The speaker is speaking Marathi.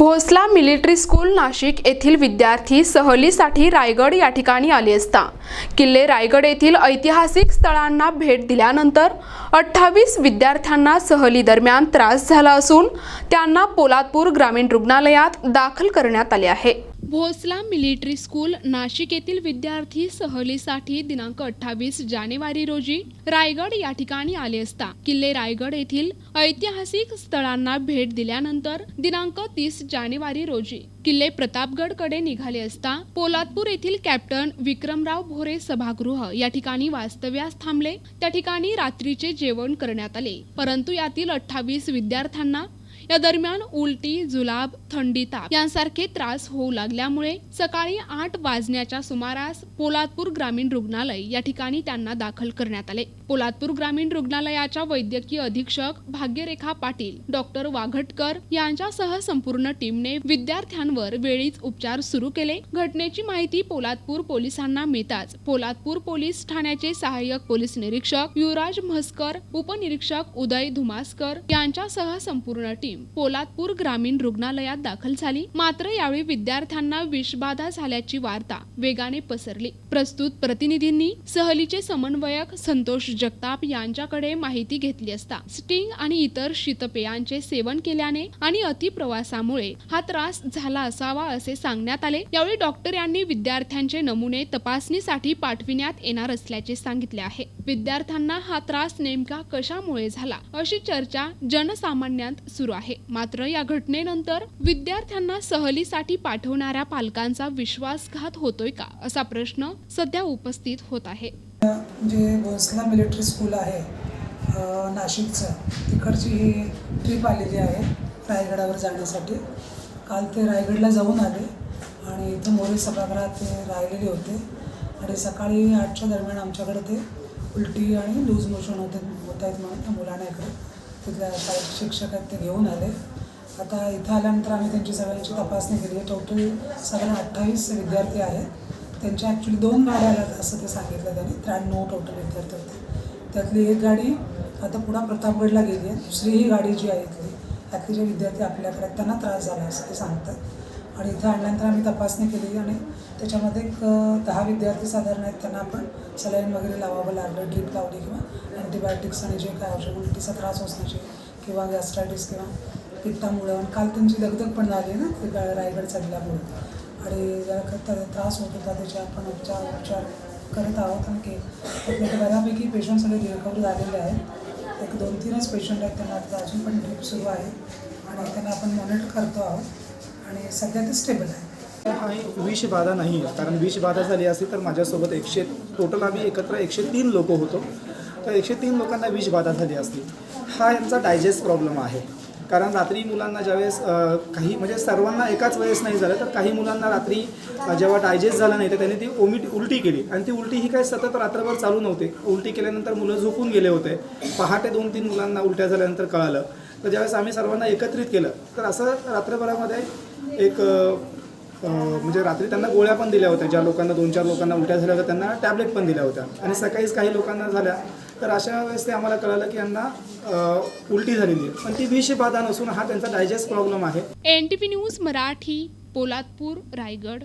भोसला मिलिटरी स्कूल नाशिक येथील विद्यार्थी सहलीसाठी रायगड या ठिकाणी आले असता. किल्ले रायगड येथील ऐतिहासिक स्थळांना भेट दिल्यानंतर अठ्ठावीस विद्यार्थ्यांना सहली दरम्यान त्रास झाला असून त्यांना पोलादपूर ग्रामीण रुग्णालयात दाखल करण्यात आले आहे. भोसला मिलिटरी स्कूल नाशिक येथील विद्यार्थी सहलीसाठी दिनांक अठ्ठावीस जानेवारी रोजी रायगड या ठिकाणी आले असता. किल्ले रायगड येथील ऐतिहासिक स्थळांना भेट दिल्यानंतर दिनांक तीस जानेवारी रोजी किल्ले प्रतापगडकडे निघाले असता पोलादपूर येथील कॅप्टन विक्रमराव भोरे सभागृह या ठिकाणी वास्तव्यास थांबले. त्या ठिकाणी रात्रीचे जेवण करण्यात आले. परंतु यातील अठ्ठावीस विद्यार्थ्यांना या दरम्यान उलटी जुलाब थंडी ताप यांसारखे त्रास होऊ लागल्यामुळे सकाळी आठ वाजण्याच्या सुमारास पोलादपूर ग्रामीण रुग्णालय या ठिकाणी त्यांना दाखल करण्यात आले. पोलादपूर ग्रामीण रुग्णालयाच्या वैद्यकीय अधीक्षक भाग्यरेखा पाटील डॉक्टर वाघटकर यांच्यासह संपूर्ण टीमने विद्यार्थ्यांवर वेळीच उपचार सुरू केले. घटनेची माहिती पोलादपूर पोलिसांना मिळताच पोलादपूर पोलीस ठाण्याचे सहाय्यक पोलीस निरीक्षक युवराज म्हसकर उपनिरीक्षक उदय धुमासकर यांच्यासह संपूर्ण टीम पोलादपूर ग्रामीण रुग्णालयात दाखल झाली. मात्र यावेळी विद्यार्थ्यांना विषबाधा झाल्याची वार्ता वेगाने पसरली. प्रस्तुत प्रतिनिधींनी सहलीचे समन्वयक संतोष जगताप यांच्याकडे माहिती घेतली असता स्टिंग आणि इतर शीतपेयांचे सेवन केल्याने आणि अतिप्रवासामुळे हा त्रास झाला असावा असे सांगण्यात आले. यावेळी डॉक्टर यांनी विद्यार्थ्यांचे नमुने तपासणीसाठी पाठविण्यात येणार असल्याचे सांगितले आहे. विद्यार्थ्यांना हा त्रास नेमका कशामुळे झाला अशी चर्चा जनसामान्यांत सुरू आहे. आहे. मात्र या घटनेनंतर विद्यार्थ्यांना सहलीसाठी पाठवणाऱ्या पालकांचा विश्वासघात होतोय का असा प्रश्न सध्या उपस्थित होत आहे. जे भोसला मिलिटरी स्कूल आहे नाशिकचं तिकडची ही ट्रिप आलेली आहे रायगडावर जाण्यासाठी. काल ते रायगडला जाऊन आले आणि इथं मोरे सभागृहात ते राहिलेले होते. आणि सकाळी आठच्या दरम्यान आमच्याकडे ते उलटी आणि लूज मोशन होते होत आहेत म्हणून त्या मुलांना इकडे तिथल्या शिक्षक आहेत ते घेऊन आले. आता इथं आल्यानंतर आम्ही त्यांची सगळ्यांची तपासणी केली. आहे टोटल साधारण अठ्ठावीस विद्यार्थी आहेत. त्यांच्या ॲक्च्युली दोन गाड्या आल्यात असं ते सांगितलं त्यांनी. त्र्याण्णव टोटल विद्यार्थी होते. त्यातली एक गाडी आता पुन्हा प्रतापगडला गेली आहे. दुसरी ही गाडी जी आहे इथली त्यातले जे विद्यार्थी आपल्याकडे आहेत त्यांना त्रास झाला असं ते सांगतात. आणि इथं आणल्यानंतर आम्ही तपासणी केली आणि त्याच्यामध्ये एक दहा विद्यार्थी साधारण आहेत. त्यांना आपण सलाईन वगैरे लावावं लागलं ड्रीप लावली किंवा अँटीबायोटिक्स आणि जे काय औषध उलटीचा त्रास असण्याचे किंवा गॅस्ट्रायटिस किंवा पित्तामुळं. आणि काल त्यांची दगदग पण झाली ना ते रायगड चढल्यामुळे. आणि जरा त्रास होत होता त्याचे आपण उपचार उपचार करत आहोत. आणि की आपल्याकडे बऱ्यापैकी पेशंट सगळे रिकवर झालेले आहेत. एक दोन तीनच पेशंट आहेत त्यांना आता अजून पण ट्रीप सुरू आहे. आणि त्यांना आपण मॉनिटर करतो आहोत. आणि सध्या ते स्टेबल आहे. हा विषबाधा नाही आहे. कारण विषबाधा झाली असती तर माझ्यासोबत एकशे टोटल आम्ही एकत्र एकशे तीन लोक होतो. तर एकशे तीन लोकांना विषबाधा झाली असती. हा यांचा डायजेस्ट प्रॉब्लेम आहे. कारण रात्री मुलांना ज्यावेळेस काही म्हणजे सर्वांना एकाच वेळेस नाही झालं तर काही मुलांना रात्री जेव्हा डायजेस्ट झालं नाही तर त्यांनी ती ओमिट उलटी केली. आणि ती उलटी ही काही सतत रात्रभर चालू नव्हते. उलटी केल्यानंतर मुलं झोपून गेले होते. पहाटे दोन तीन मुलांना उलट्या झाल्यानंतर कळालं. तर ज्यावेळेस आम्ही सर्वांना एकत्रित केलं तर असं रात्रभरामध्ये एक म्हणजे रात्री त्यांना गोळ्या पण दिल्या होत्या. ज्या लोकांना दोन चार लोकांना उलट्या झाल्या होत्या त्यांना टॅबलेट पण दिल्या होत्या. आणि सकाळीच काही लोकांना झाल्या. तर अशा वेळेस ते आम्हाला कळालं की यांना उलटी झालेली आहे. पण ती विषबाधा नसून हा त्यांचा डायजेस्ट प्रॉब्लेम आहे. N T P news Marathi Poladpur Raigad.